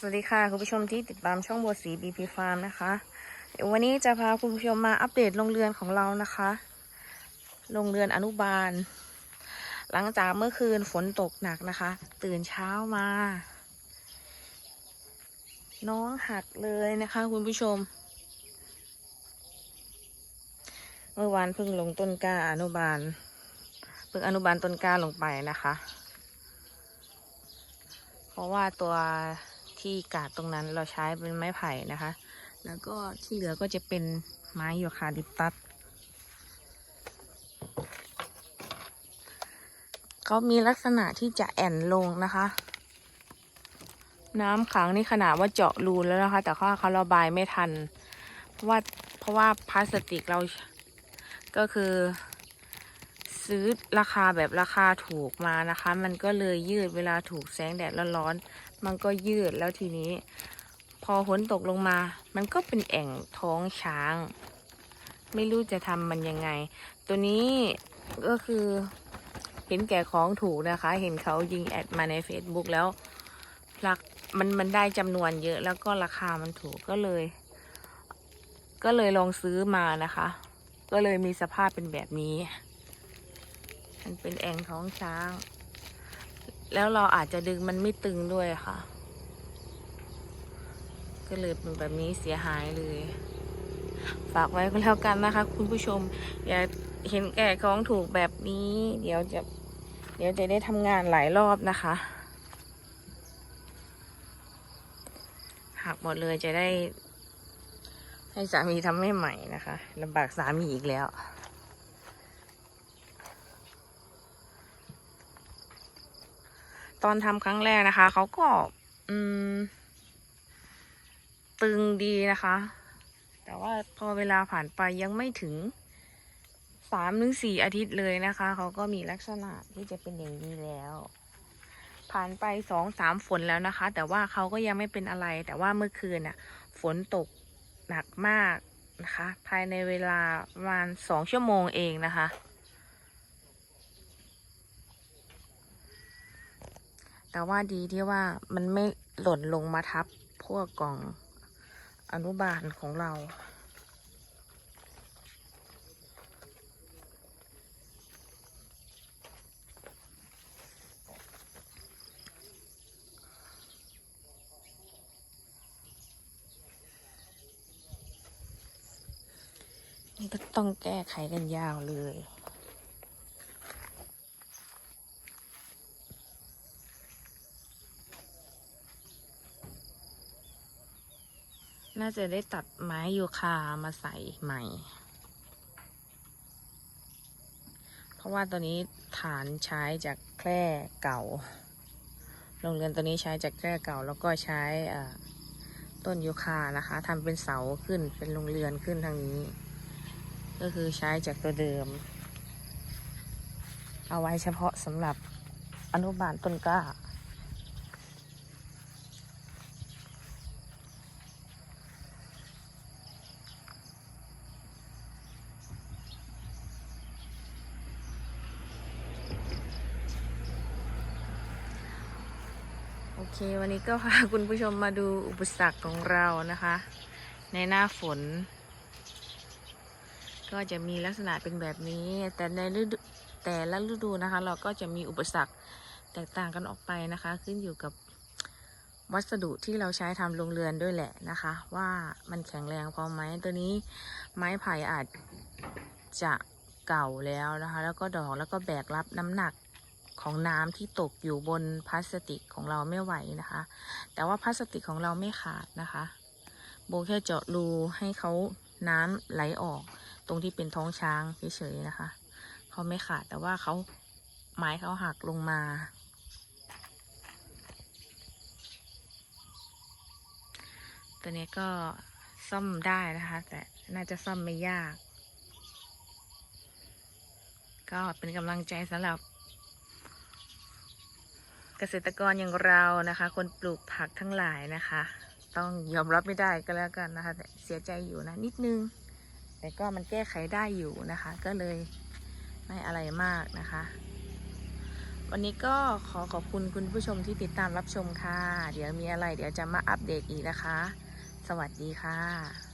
สวัสดีค่ะ คุณผู้ชมที่ติดตามช่องบัวสี BP Farm นะคะเดี๋ยววันนี้จะพาคุณผู้ชมมาอัปเดตโรงเรือนของเรานะคะโรงเรือนอนุบาล หลังจากเมื่อคืนฝนตกหนักนะคะ ตื่นเช้ามา น้องหักเลยนะคะ คุณผู้ชม เมื่อวานเพิ่งลงต้นกล้าอนุบาลเพิ่งอนุบาลต้นกล้าลงไปนะคะ เพราะว่าตัว ที่กาดตรงนั้นเราใช้เป็นไม้ไผ่นะคะ แล้วก็ที่เหลือก็จะเป็นไม้ยูคาลิปตัสเขามีลักษณะที่จะแอ่นลงนะคะ น้ำขังนี่ขนาดว่าเจาะรูแล้วนะคะ แต่ว่าเขาระบายไม่ทัน เพราะว่าเพราะว่าพลาสติกเราก็คือ ซื้อราคาแบบราคาถูกมานะคะ มันก็เลยยืดเวลาถูกแสงแดดร้อนๆมันก็ยืดแล้วทีนี้ พอฝนตกลงมา มันก็เป็นแอ่งท้องช้าง ไม่รู้จะทำมันยังไง ตัวนี้ก็คือเห็นแก่ของถูกนะคะ เห็นเขายิงแอดมาใน Facebook แล้วรักมันมันได้จำนวนเยอะแล้วก็ราคามันถูกก็เลย ก็เลยลองซื้อมานะคะ ก็เลยมีสภาพเป็นแบบนี้ มันเป็นแอ่งท้องช้าง แล้วเราอาจจะดึงมันไม่ตึงด้วยค่ะ ก็เลยเป็นแบบนี้เสียหายเลย ฝากไว้ก็แล้วกันนะคะ คุณผู้ชม อย่าเห็นแก่ของถูกแบบนี้ เดี๋ยวจะ เดี๋ยวจะได้ทำงานหลายรอบนะคะหักหมดเลยจะได้ให้สามีทำให้ใหม่นะคะลำบากสามีอีกแล้ว ตอนทำครั้งแรกนะคะ เขาก็ อืม ตึงดีนะคะ แต่ว่าพอเวลาผ่านไปยังไม่ถึงสามถึงสี่อาทิตย์เลยนะคะ เขาก็มีลักษณะที่จะเป็นอย่างนี้แล้ว ผ่านไปสองสามฝนแล้วนะคะ แต่ว่าเขาก็ยังไม่เป็นอะไร แต่ว่าเมื่อคืนน่ะ ฝนตกหนักมากนะคะ ภายในเวลาประมาณสองชั่วโมงเองนะคะ แต่ว่าดีที่ว่ามันไม่หล่นลงมาทับพวกกล่องอนุบาลของเรา นี่ก็ต้องแก้ไขกันยาวเลย น่าจะได้ตัดไม้ยูคามาใส่ใหม่ เพราะว่าตัวนี้ฐานใช้จากแคร่เก่า โรงเรือนตัวนี้ใช้จากแคร่เก่า แล้วก็ใช้ต้นยูคานะคะทำเป็นเสาขึ้นเป็นโรงเรือนขึ้นทางนี้ ก็คือใช้จากตัวเดิม เอาไว้เฉพาะสำหรับอนุบาลต้นกล้า เค วันนี้ก็พาคุณผู้ชมมาดูอุปสรรคของเรานะคะ ในหน้าฝน ก็จะมีลักษณะเป็นแบบนี้ แต่ในฤดูแต่ละฤดูนะคะ เราก็จะมีอุปสรรคแตกต่างกันออกไปนะคะ ขึ้นอยู่กับวัสดุที่เราใช้ทำโรงเรือนด้วยแหละนะคะ ว่ามันแข็งแรงพอไหมตัวนี้ไม้ไผ่อาจจะเก่าแล้วนะคะ แล้วก็ดอกแล้วก็แบกรับน้ำหนัก ของน้ำที่ตกอยู่บนพลาสติกของเราไม่ไหวนะคะ แต่ว่าพลาสติกของเราไม่ขาดนะคะ โบแค่เจาะรูให้เขาน้ำไหลออก ตรงที่เป็นท้องช้างเฉยๆนะคะเขาไม่ขาดแต่ว่าเขาไม้เขาหักลงมา ตัวนี้ก็ซ่อมได้นะคะ แต่น่าจะซ่อมไม่ยาก ก็เป็นกำลังใจสำหรับ เกษตรกรอย่างเรานะคะ คนปลูกผักทั้งหลายนะคะ ต้องยอมรับไม่ได้ก็แล้วกันนะคะเสียใจอยู่นะนิดนึง แต่ก็มันแก้ไขได้อยู่นะคะ ก็เลยไม่อะไรมากนะคะ วันนี้ก็ขอขอบคุณคุณผู้ชมที่ติดตามรับชมค่ะ เดี๋ยวมีอะไรเดี๋ยวจะมาอัปเดตอีกนะคะ สวัสดีค่ะ